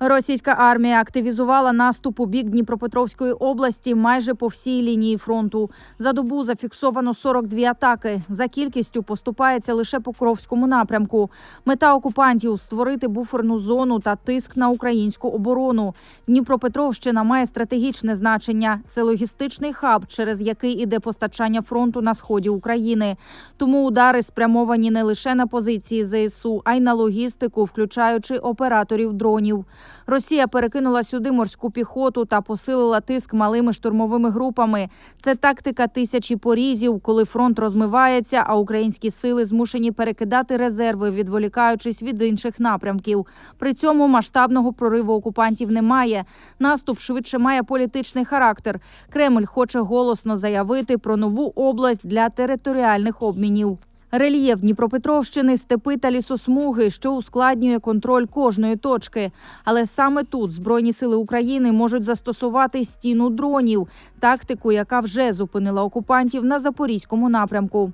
Російська армія активізувала наступ у бік Дніпропетровської області майже по всій лінії фронту. За добу зафіксовано 42 атаки. За кількістю поступається лише по Кровському напрямку. Мета окупантів створити буферну зону та тиск на українську оборону. Дніпропетровщина має стратегічне значення. Це логістичний хаб, через який іде постачання фронту на сході України. Тому удари спрямовані не лише на позиції ЗСУ, а й на логістику, включаючи операторів дронів. Росія перекинула сюди морську піхоту та посилила тиск малими штурмовими групами. Це тактика тисячі порізів, коли фронт розмивається, а українські сили змушені перекидати резерви, відволікаючись від інших напрямків. При цьому масштабного прориву окупантів немає. Наступ швидше має політичний характер. Кремль хоче голосно заявити про нову область для територіальних обмінів. Рельєф Дніпропетровщини, степи та лісосмуги, що ускладнює контроль кожної точки. Але саме тут Збройні сили України можуть застосувати стіну дронів, тактику, яка вже зупинила окупантів на запорізькому напрямку.